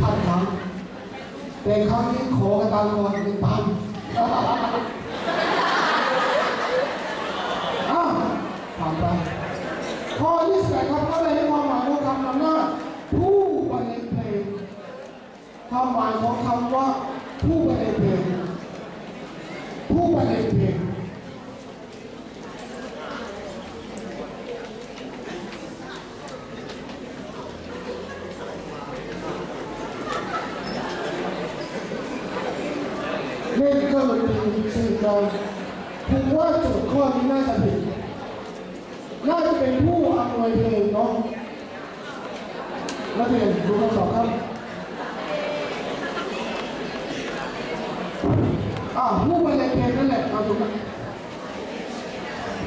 พันครั้งแต่ครั้งนี้ขอกระตายก่อนหนึ่งพันผ่านไปข้อที่สิบครับก็เลยให้ความหมายของคำนำหน้าผู้บรรเลงเพลงความหมายของคำว่า ผู้บรรเลงเพลงผู้บรรเลงเพลงเล่นเครื่องดนตรีสื่อกลางผมว่าโจทย์ข้อนี้น่าจะผิด น่าจะเป็นผู้อำนวยเพลงเนาะ นักเรียนดูคำตอบครับอ่าผู้บรรเลงเพลงนั่นแหละเอาถูกไหม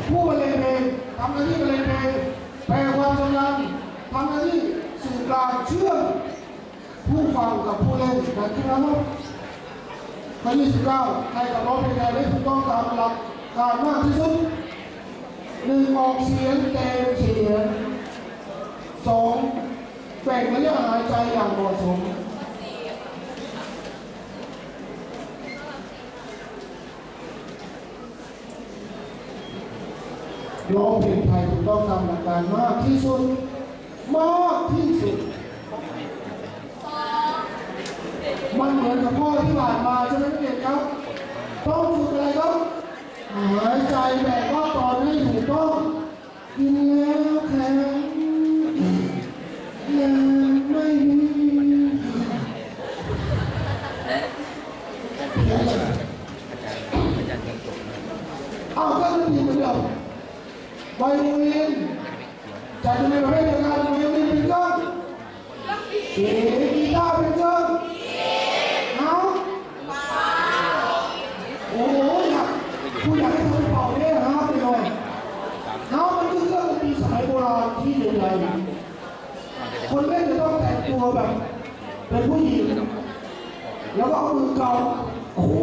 ผู้บรรเลงเพลงทำหน้าที่บรรเลงเพลงแปลความชำนาญทำหน้าที่สื่อกลางเชื่อมผู้ฟังกับผู้เล่นนะครับข้อ29ใครกับร้องเพลงใดได้ถูกต้องตามหลักการมากที่สุดหนึ่งออกเสียงเต็มเสียงสอง แบ่งระยะหายใจอย่างเหมาะสมร้องเพลงไทยถูกต้องตามหลักการมากที่สุด มากที่สุด มันเหมือนกับพ่อที่ผ่านมาใช่ไหมนักเรียนครับ ต้องฝึกอะไรครับ หายใจแบบว่าตอนให้ถูกต้องกินแล้วแข็ ไวโอลินจะอยู่ในประเภทเดียวกันไวโอลินเป็นเครื่อสีกีตาร์เป็นเครื่องเอ้าโอ้โหอยากคุณอยากให้ทำเป่าเนี่ยฮะไปเลยฮะมันคือเครื่องดนตรีสมัยโบราณที่ใหญ่ๆคนเล่นจะต้องแต่งตัวแบบเป็นผู้หญิงแล้วก็เอามือเกาโอ้โห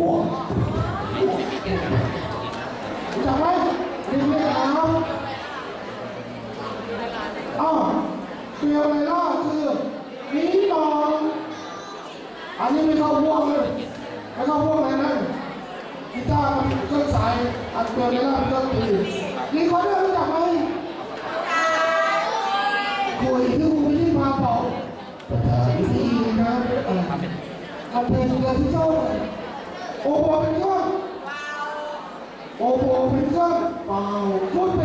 รู้จักไหมเรียนไม่แล้วอ้า วเปลี่ยวไรล่ะคือนีนองอันนี้ไม่เข้าพวกเลยไม่เข้าพวกเลยนะกีตาร์มันเครื่องสายอัดเบลเลยนะเครื่องตีรีคอร์เดอร์รู้จักไหมคุยที่กูไม่ได้มาเป่าประธานพิธีนะมันเป็นเรือที่เจ้าโอ้โบเป็นเครื่องโอ้โบเป็นเครื่องเปล่าฟุตเป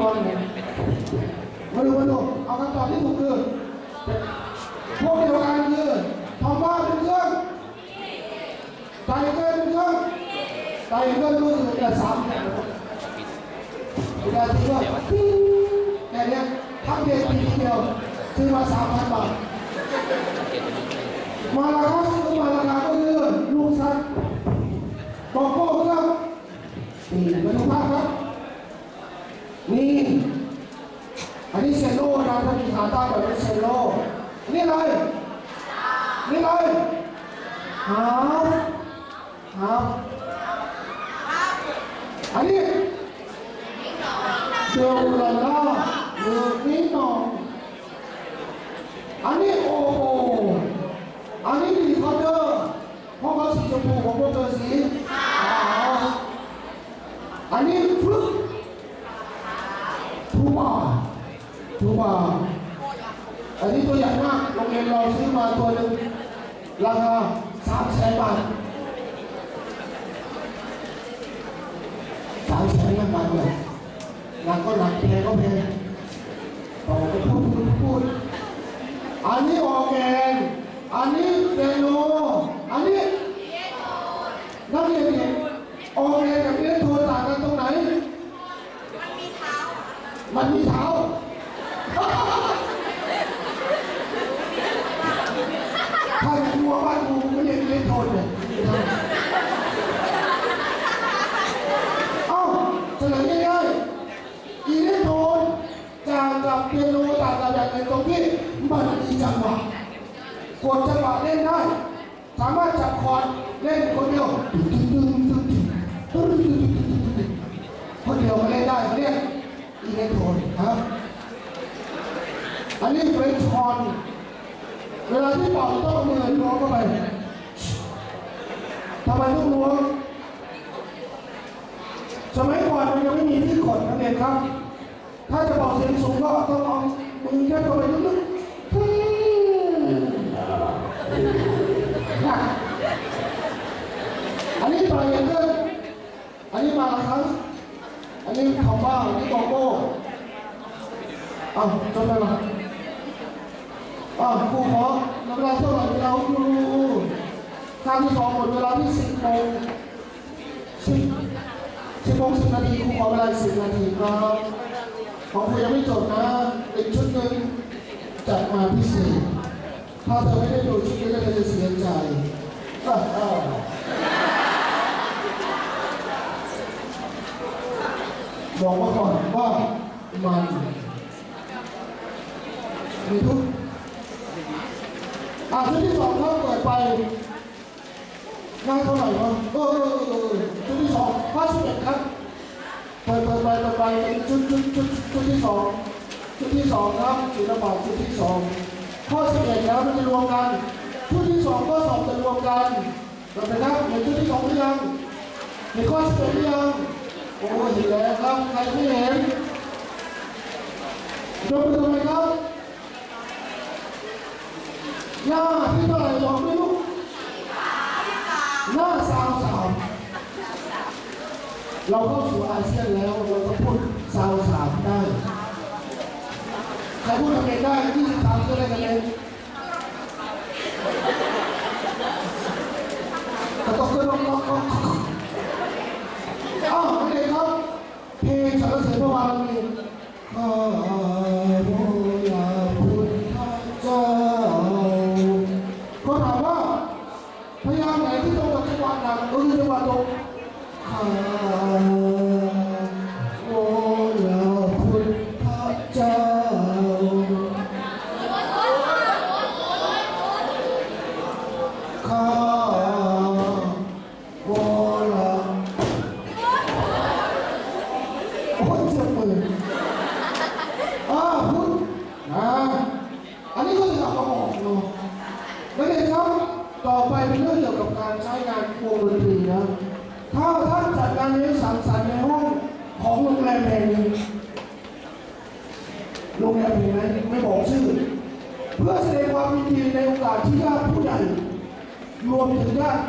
บอลเนี่ยมาดูมาดูเอาคำตอบที่ถูกคือพวกเดียวกันคือทอมบ้าเป็นเครื่องไทเกอร์เป็นเครื่องไตเก็รู้สึกจะซ้ำเนี่ยเวลาที่ว่าแต่เนี้ยทั้งเดือนปีเดียวซื้อมาสามพันบาทมาราคาซื้อมาราคาก็คือลูกซักบอกโก้ครับนี่มาดูภาพครับ นี่ อันนี้เซ โล่นะถ้ามีขาตั้งแบบนี้เซโล่นี่อะไรนี่อะไรหาหาอันนี้เดลลาล่าา อันนี้ตัวใหญ่มากโรงเรียนเราซื้อมาตัวหนึ่งราคาสามแสนบาท อ้าวจบแล้วเหรออ้าวครูขอเวลาเท่าไหร่เราครูครั้งที่สองหมดเวลาที่สิบโมงสิบสิบโมงสิบนาทีครูขอเวลาสิบนาทีครับของครูยังไม่จบนะอีกชุดหนึ่งจัดมาพิเศษถ้าเธอไม่ได้ดูชุดนี้ก็จะเสียใจอะอะบอกมาก่อนว่ามัน มีทุกอะชุดที่สองครับเปิดไปนั่งเท่าไหร่วะเออเออเออเออชุดที่สองห้าสิบเอ็ดครับไปไปไปไปไปชุดชุดชุดชุดที่สองชุดที่สองครับศิลปะชุดที่สองข้อสิบเอ็ดแล้วมันจะรวมกันชุดที่สองข้อสองจะรวมกันเราไปนับเห็นชุดที่สองหรือยังเห็นข้อสิบเอ็ดหรือยังโอ้เห็นแล้วครับใครไม่เห็นยกมือทำไมครับ หน้าที่เท่าไหร่ลองไม่รู้หน้าสาวสาวเราเข้าสู่อาเซียนแล้วเราก็พูดสาวสาวได้ใครพูดทำเองได้ที่สามก็ได้กัน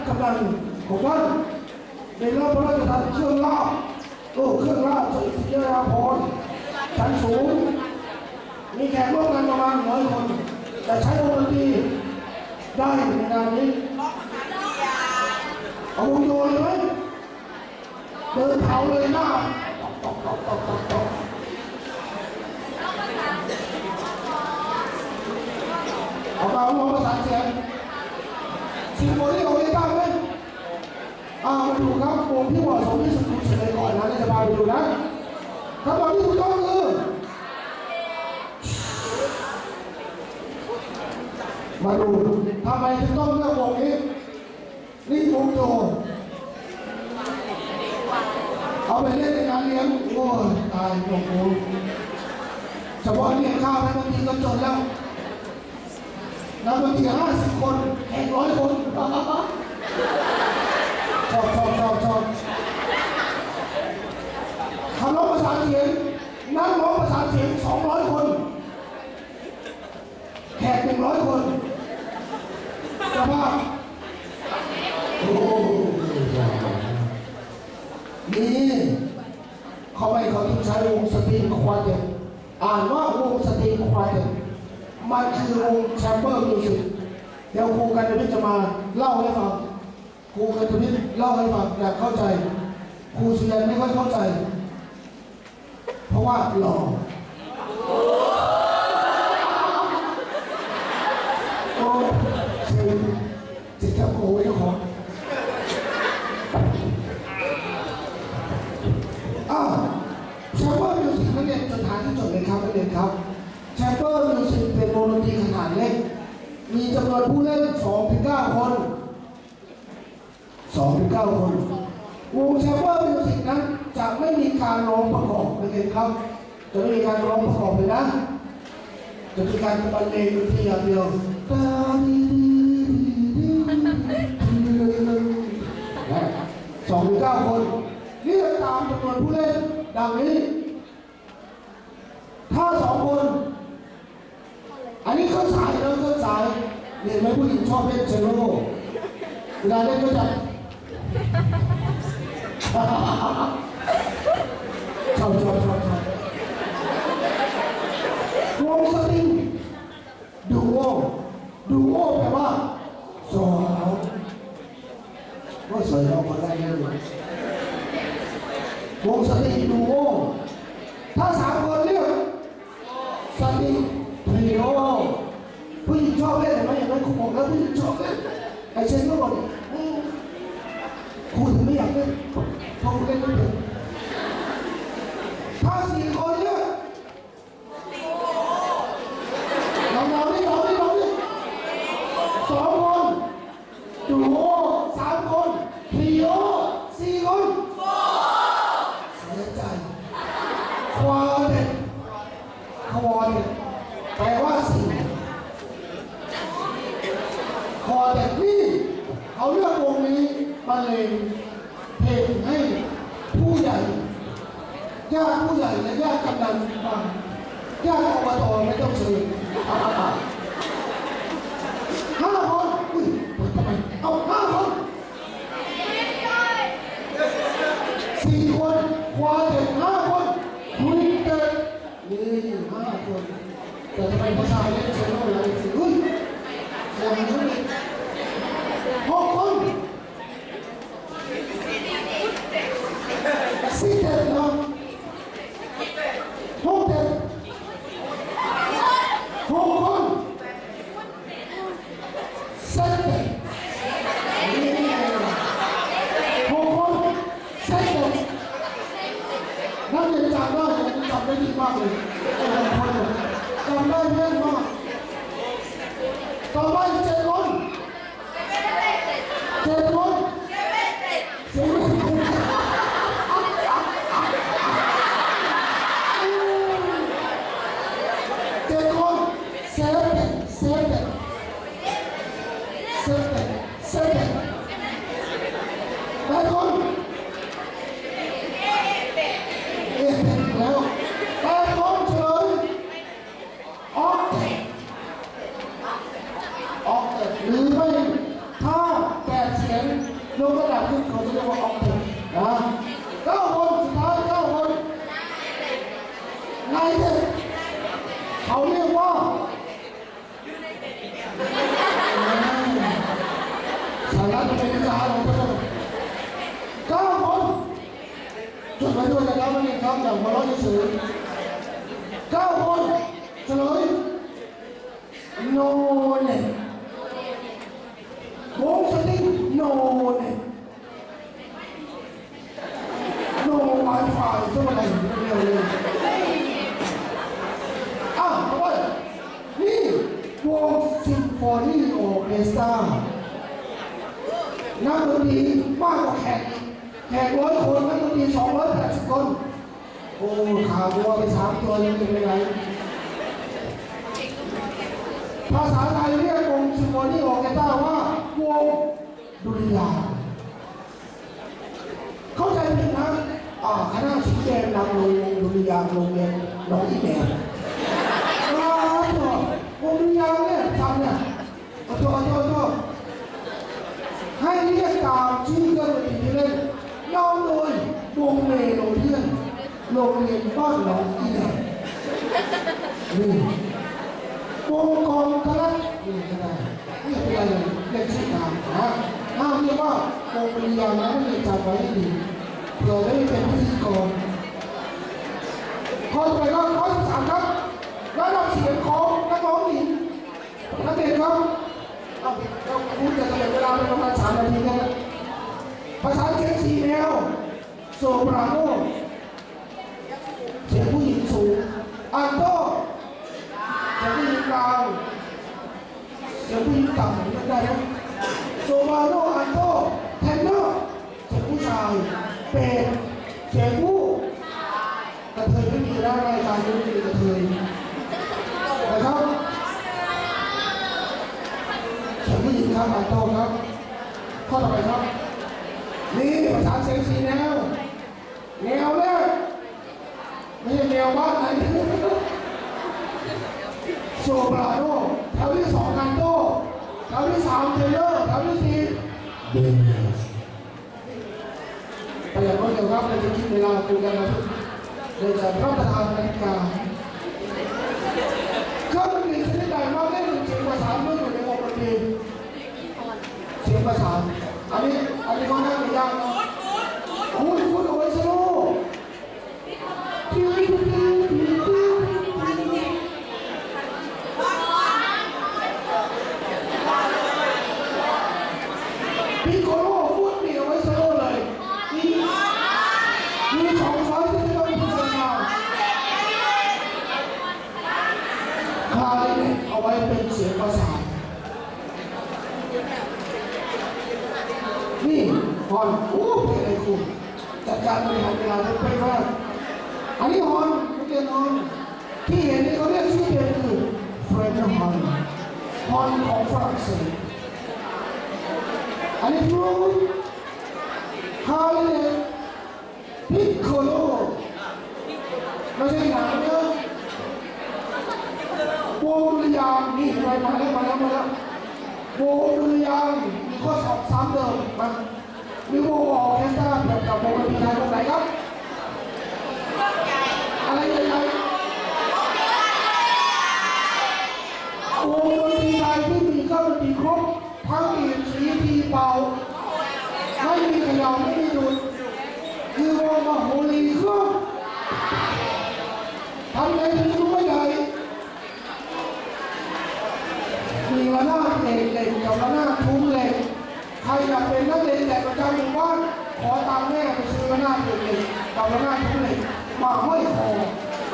กำลังของท่านในรอบพระราชทานเครื่องลาบโอ้เครื่องลาบสมศรีราพรชั้นสูง มีแขกร่วมงานประมาณร้อยคน แต่ใช้วงดนตรีได้ในงานนี้เอาวงโยนเลยเดินเผาเลยหน้าตอกตอกตอกตอกตอกเอามาลองประสานเสียงสิบโมงที่ของได้ตั้งไหมอ่ามาดูครับวงที่เหมาะสมที่สุดคุณเฉลยก่อนนะจะพา ไปดูนะคำตอบที่ถูกต้องคือมาดูทำไมถึงต้องเลือกวงนี้ นี่วงโจเอาไปเล่นในงานเลี้ยงโอ้ยตายโอ้โหเฉพาะเลี้ยงข้าวนักดนตรีก็จนแล้วนักดนตรีห้าสิบคนแข่งร้อยคน ชอบชอบชอบชอบทำร้องประ สานเสียงนั่งร้องประสานเสียงสองร้อยคน แขกหนึ่งร้อยคนจะภาพโอ้นี่เขาไม่เขาต้องใช้วงสตรีมควาเต็อ่านว่าวงสตรีมควาเต็มันคือวงแชมเบอร์มิวสิกเดี๋ยวครูกันจะจะมาเล่าให้ฟังครูกันจะเล่าให้ฟังอยากเข้าใจครูเสียนไม่ค่อยเข้าใจ ราะว่าหล่อโอ้คือจิตกับโอ้ยของอ้าวแชมเปอร์มิวสิกนักเรียนจดฐานที่จดเลยครับนักเรียนครับแชมเปอร์มิวสิกเป็นวงดนตรีขนาดเล็ก มีจำนวนผู้เล่น2ถึง9คนเก้าคนวงแชมเบอร์มิวสิกนั้น จะไม่มีการร้องประกอบนะครับครับ จะไม่มีการร้องประกอบเลยนะ จะมีการบรรเลงดนตรีอย่างเดียวสองถึงเก้าคนเรียกตามจำนวนผู้เล่นดังนี้ ถ้าสองคน อันนี้เครื่องสายนะเครื่องสายเห็นไหมผู้หญิงชอบเล่นเชลโลเวลาเล่นก็จะ ชอบชอบชอบชอบวงสตริงดูโอดูโอแปลว่าสองว่าสวยเราคนได้เยอะเลยวงสตริงดูโอถ้าสามคนเรียกสตริงทริโอผู้หญิงชอบเล่นเห็นไหมเห็นไหมคุณบอกแล้วผู้หญิงชอบเล่นไอ้เชนก็บอกเนี่ยอืม คุณไม่อยากเล่นเพราะคุณเล่นไม่เป็นถ้าสี่คนเนี่ยเราเรานี่เรานี่เรานี่สองคนดูโอสามคนทริโอสี่คนเสียใจควาเด็ดควาเด็ดแปลว่าสี่คอเด็ดนี่เขาเลือกวงนี้บรรเลงเพลงให้ผู้ใหญ่ญาติผู้ใหญ่และญาติกำนันฟังญาติอบต ไม่ต้องเชิญอ่าอ่าห้าคนอุ้ยเปิดทำไมเอาห้าคนสี่คนควาเด็กห้าคนคุยเด็กนี่ห้าคนแต่ทำไมผู้ชายเล่นเชลโล่อะไรสิเฮ้ยเสียงเขาเลยหกคน สี่เด็กนะหกเด็กหกคนเจ็ดเด็กหกคนเจ็ดเด็กนักเรียนจำได้เลยจำได้ดีมากเลยไอ้หกคนเนี่ยจำได้แม่นมากต่อไปเจ็ดคนเจ็ดคนเจ็ดคน เจ็ดคนเซเว่นเซเว่น เซเว่นเซเว่นแปดคนเอ๊ะแล้วแปดคนเฉลยออกเต็ออกเต็หรือไม่ถ้าแปดเสียงยกระดับขึ้นเขาจะเรียกว่าออกเต็นะเก้าคนสุดท้ายเก้าคนนายเด็ก เขาเรียกว่าสหรัฐอเมริกาเราก็ต้องเก้าคนจดไว้ด้วยนะครับวันนี้ครับอย่างมาร้อยเฉยเก้าคนเฉลยโนเนวงสติ๊กโนเนโนไวไฟสมัยเร็วเลยอ้าวเอาไว้นี่วงซิมโฟนีโอเคสตรานักดนตรีมากกว่าแขกแขกร้อยคนนักดนตรีสองร้อยแปดสิบคน โอ้ขาวัวไปสามตัวยังเป็นไงภาษาไทยเรียกวงซิมโฟนีโอเคสตราว่าวงดุริยางค์เข้าใจผิดนะอ่าคณะสีแดงนำโรงวงดุริยางค์โรงเรียนหนองอีแดง อ้าวโอ้ดุริยางค์เนี่ยทำเนี่ยขอโทษขอโทษขอโทษให้เรียกตามชื่อเครื่องดนตรีที่เล่นย่อมโดยวงเมโลเดียน โรงเรียนบ้านหนองอีแดงนี่วงกองทะลักนี่ก็ได้ไม่เป็นไรเลยเรียกชื่อตามนะห้ามเรียกว่าวงดุริยางค์นะไม่ได้จำไว้ดีเผื่อได้เป็นพิธีกรข้อต่อไปครับข้อที่สามครับระดับเสียงของนักร้องหญิงนักเรียนครับเอาเราพูดจะเสนอเวลาเป็นประมาณสามนาทีนะครับภาษาเสียงสี่แนวโซปราโน อันโต้เสียงผู้งกลางเสียงต่ำได้ไหโซบาโนอันโต้เทนเนอร์เสียงตชาย ปราโนแถวที่สองกันโตแถวที่สามเทเลอร์แถวที่สี่เบนไปอย่างรวดเร็วครับเราจะคิดเวลาคุยกันนะเราจะรับประทานนาฬิกาเครื่องดนตรีชนิดใดมากเล่นเสียงประสานเมื่ออยู่ในวงดนตรีเสียงประสานอันนี้อันนี้ก็น่าจะยากนะโอ้ยฟุตโอ้ยสโลว์ทิวทิวทิวทิวทิว พิโคโลฟุตเดียวไว้โซโล่เลยมีมีสองช้อยที่จะต้องพิจารณาคลาริเนตเอาไว้เป็นเสียงประสานนี่ฮอนโอ้เพลงอะไรคุณจัดการ บริหารเวลาได้เป็นมากอันนี้ฮอนไม่เกี่ยวฮอนที่เห็นนี่เขาเรียกชื่อเพลงคือเฟรนช์ฮอนฮอนของฝรั่งเศสอันนี้ฟลูฮาเลพิคโคโลไม่ใช่หนังเนอะวงดุริยางค์นี่อะไรมาแล้วมาแล้วมาแล้ววงดุริยางค์มีข้อสอบซ้ำเดิมมั นมีวงออร์เคสตราแบบกับวงดนตรีไทยคนไหนครับ อะไรใหญ่ๆวงดนตรีไทยที่มีเครื่องดนตรีครบทั้งมีดสีทีเป่าไม่มีขยอมไม่มีดุดคือวงมโหรีเครื่องทำไงถึงรู้ว่าใหญ่มีระนาดเหล็กเหล็กกับระนาดทุ้มเหล็ก ใครอยากเป็นนักเรียนแต่ประจำหมู่บ้านขอตามแม่ไปซื้อระนาดเหล็กเหล็กกับระนาดทุ้มเหล็กมาห้อยคอ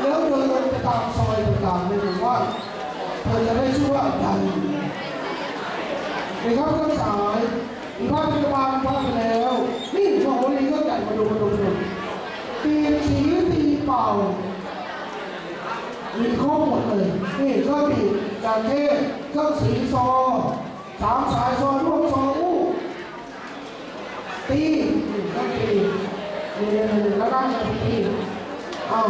แล้วเดินไปตามซอยต่างๆในหมู่บ้านเธอจะได้ชื่อว่าใหญ่ นี่ครับเครื่องสายมีภาพพยาบาลภาพไปแล้ว นี่มโหรีเครื่องใหญ่มาดูมาดูมาดูตีสีตีเป่า มีครบหมดเลย นี่เครื่อง บีบจากเทศเครื่องสีซอสามสายซอร่วมซออู้ตีต้องตีนี่นี่นี่แล้วก็ตีเอา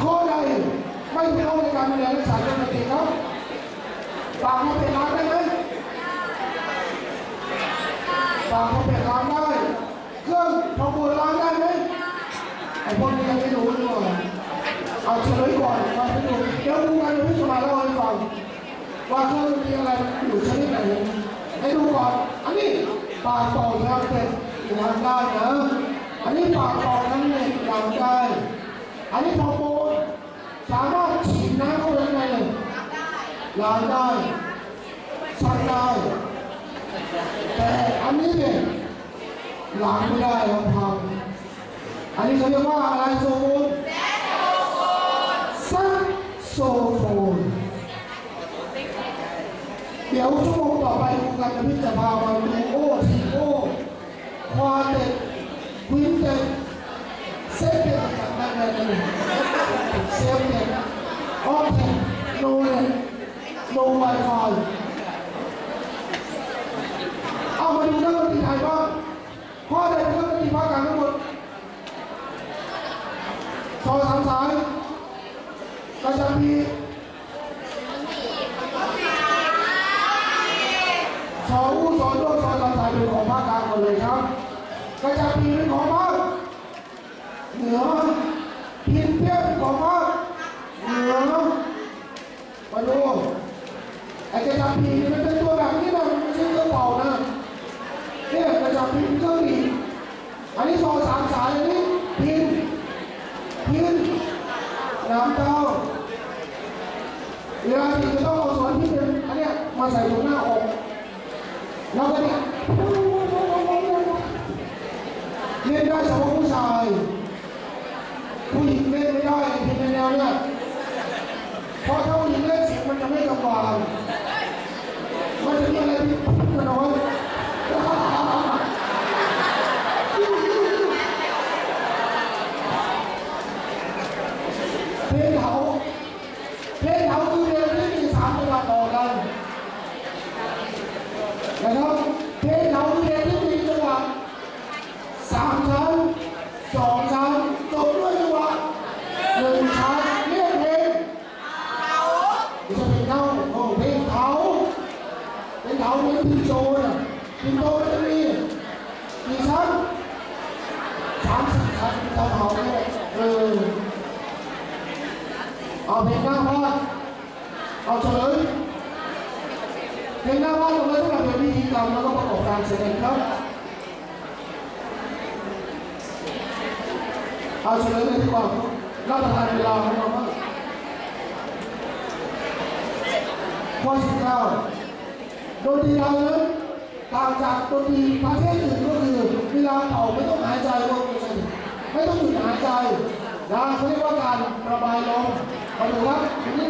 ข้อใดไม่เป็นข้อในการดูแลรักษาเจ้าหน้าที่ครับปากเขาเป็นร้านได้ไหมปากเขาเป็นร้านได้ เครื่องพอบูร้านได้ไหมไอ้พวกนี้ยังไม่รู้ดีกว่าเอาเฉลยก่อนมาไปดูเดี๋ยวดูกันเดี๋ยวพี่จะมาเล่าให้ฟัง ว่าเครื่องมีอะไรอยู่ชนิดไหนให้ดูก่อนอันนี้ปากเป่าทางเป็ดล้างได้นะอันนี้ปากเป่าทางเหล็กล้างได้อันนี้พอโบนสามารถฉีดน้ำเข้าไปในเลยล้างได้ซักได้แต่อันนี้เนี่ยล้างไม่ได้ครับพังอันนี้เขาเรียกว่าอะไรโซโฟนซักโซโฟน เดี๋ ยวชั่วโมงต่อไปครูกันพิจารณามาดูโอ้ทีโอ้ควาเต็ดควินเต็ดเซฟเต็ดต่างๆนั่นเองเซฟเต็ดออฟเต็ดโนเต็ดโนไวไฟเอามาดูนักดนตรีไทยบ้างข้อใดเป็นนักดนตรีภาคกลางทั้งหมดซอยสามสายกระชับพี ซอยอู้ซอยด้วงซอยสามสเป็นของภาคกลางหมดเลยครับ กระชับพีเป็นของภาคเหนือพินเพี้ยเป็นของภาคเหนือมาดูไอ้กระจับพีเนตัวแบบนี้นะมันไม่ใช่เครื่องเป่านะเนี่ยกระจับพีเป็นเครื่องดีดอันนี้ซองสามสายอันนี้พินพินน้ำเต้าเวลาดีดจะต้องเอาส่วนที่เป็นอันเนี้ยมาใส่ตรงหน้าอกแล้วก็เนี่ยเล่นได้เฉพาะผู้ชาย ผู้หญิงเล่นไม่ได้พินในแนวเนี่ย เพราะถ้าผู้หญิงเล่นเสียงมันจะ ไม่ เอาเพลงหน้าบ้านเอาเฉลยเพลงหน้าบ้านตรงนี้สำหรับเป็นพิธีกรรมแล้วก็ประกอบการแสดงครับเอาเฉลยเลยดีกว่ารับประทานเวลาของเราบ้างข้อสิบเก้าดนตรีไทยนั้นต่างจากดนตรีประเทศอื่นก็คือเวลาเป่าไม่ต้องหายใจว่าไม่ต้องหยุดหายใจนะเขาเรียกว่าการระบายลม มาดูครับนิ